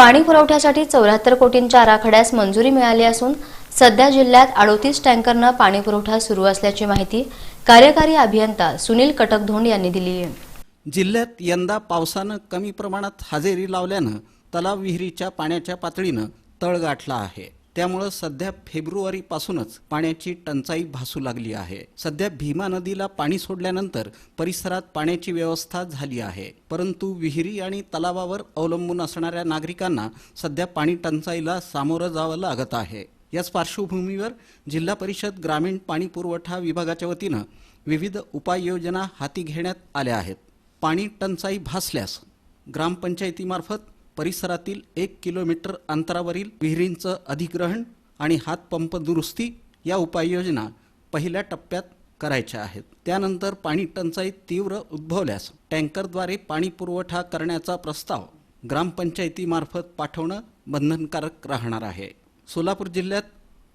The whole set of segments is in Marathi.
पाणी पुरवठ्यासाठी चौऱ्याहत्तर कोटींच्या आराखड्यास मंजुरी मिळाली असून सध्या जिल्ह्यात अडोतीस टँकरनं पाणी पुरवठा सुरू असल्याची माहिती कार्यकारी अभियंता सुनील कटकधोंड यांनी दिली आहे. जिल्ह्यात यंदा पावसानं कमी प्रमाणात हजेरी लावल्यानं तलाव विहिरीच्या पाण्याच्या पातळीनं तळ गाठला आहे. त्यामुळं सध्या फेब्रुवारीपासूनच पाण्याची टंचाई भासू लागली आहे. सध्या भीमा नदीला पाणी सोडल्यानंतर परिसरात पाण्याची व्यवस्था झाली आहे. परंतु विहिरी आणि तलावावर अवलंबून असणाऱ्या नागरिकांना सध्या पाणी टंचाईला सामोरं जावं लागत आहे. याच पार्श्वभूमीवर जिल्हा परिषद ग्रामीण पाणी पुरवठा विभागाच्या वतीनं विविध उपाययोजना हाती घेण्यात आल्या आहेत. पाणी टंचाई भासल्यास ग्रामपंचायतीमार्फत परिसरातील एक किलोमीटर अंतरावरील विहिरींचं अधिग्रहण आणि हातपंप दुरुस्ती या उपाययोजना पहिल्या टप्प्यात करायच्या आहेत. त्यानंतर पाणी टंचाई तीव्र उद्भवल्यास टँकरद्वारे पाणी पुरवठा करण्याचा प्रस्ताव ग्रामपंचायतीमार्फत पाठवणं बंधनकारक राहणार आहे. सोलापूर जिल्ह्यात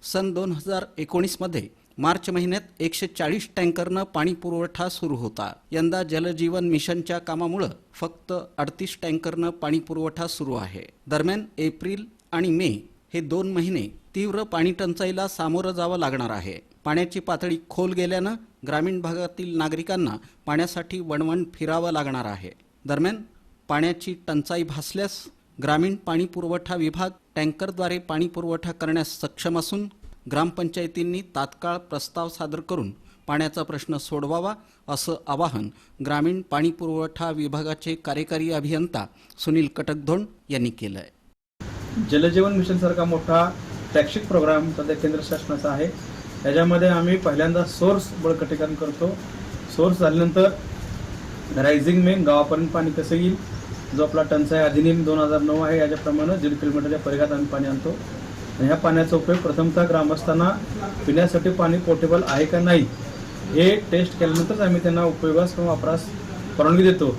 सन दोन हजार एकोणीसमध्ये मार्च महिन्यात एकशे चाळीस टँकरनं पाणी पुरवठा सुरू होता. यंदा जलजीवन मिशनच्या कामामुळं फक्त अडतीस टँकरनं पाणी पुरवठा सुरू आहे. दरम्यान एप्रिल आणि मे हे दोन महिने तीव्र पाणी टंचाईला सामोरं जावं लागणार आहे. पाण्याची पातळी खोल गेल्यानं ग्रामीण भागातील नागरिकांना पाण्यासाठी वणवण फिरावं लागणार आहे. दरम्यान पाण्याची टंचाई भासल्यास ग्रामीण पाणी पुरवठा विभाग टँकरद्वारे पाणी पुरवठा करण्यास सक्षम असून ग्रामपंचायतींनी तात्काळ प्रस्ताव सादर करून पाण्याचा प्रश्न सोडवावा असं आवाहन ग्रामीण पाणी पुरवठा विभागाचे कार्यकारी अभियंता सुनील कटकधोंड यांनी केलं आहे जलजीवन मिशनसारखा मोठा शैक्षिक प्रोग्राम सध्या केंद्र शासनाचा आहे. त्याच्यामध्ये आम्ही पहिल्यांदा सोर्स बळकटीकरण करतो. सोर्स झाल्यानंतर रायझिंग मेन गावापर्यंत पाणी कसं येईल? जो आपला टंचाई अधिनियम दोन हजार नऊ आहे याच्याप्रमाणे दीड किलोमीटरच्या परिघात आम्ही पाणी आणतो. ह्या पाण्याचा उपयोग प्रथमतः ग्रामस्थांना पिण्यासाठी पाणी पोर्टेबल आहे का नाही हे टेस्ट केल्यानंतरच आम्ही त्यांना उपयोगास किंवा वापरास परवानगी देतो.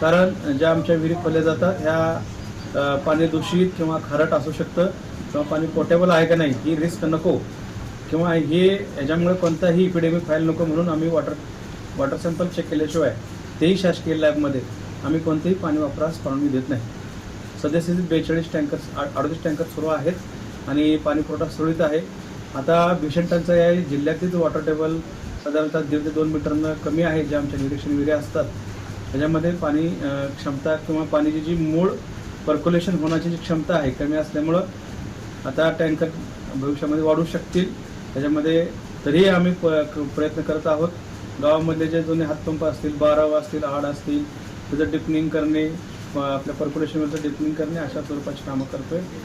कारण ज्या आमच्या विहिरी खोल्या जातात ह्या पाणी दूषित किंवा खारट असू शकतं किंवा पाणी पोर्टेबल आहे का नाही ही रिस्क नको किंवा हे याच्यामुळे कोणताही इपिडेमिक व्हायला नको म्हणून आम्ही वॉटर वॉटर सॅम्पल चेक केल्याशिवाय तेही शासकीय लॅबमध्ये आम्ही कोणतेही पाणी वापरास परवानगी देत नाही. सद्यस्थितीत बेचाळीस टँकर अडतीस टँकर सुरू आहेत. आणि पाणीपुरवठा सुरळीत आहे. आता भीषण टंचाई आहे. जिल्ह्यातील वॉटर टेबल साधारणतः दीड ते दोन मीटरनं कमी आहे जे आमच्या निरीक्षण विहिरी असतात. त्याच्यामध्ये पाणी क्षमता किंवा पाण्याची जी मूळ पर्क्युलेशन होण्याची जी क्षमता आहे कमी असल्यामुळं आता टँकर भविष्यामध्ये वाढू शकतील. त्याच्यामध्ये तरीही आम्ही प- प्रयत्न करत आहोत. गावामधले जे जुने हातपंप असतील बाराव असतील आड असतील त्याचं डिपनिंग करणे आपल्या पर्क्युलेशनवरचं डिपनिंग करणे अशा स्वरूपाची कामं करतोय.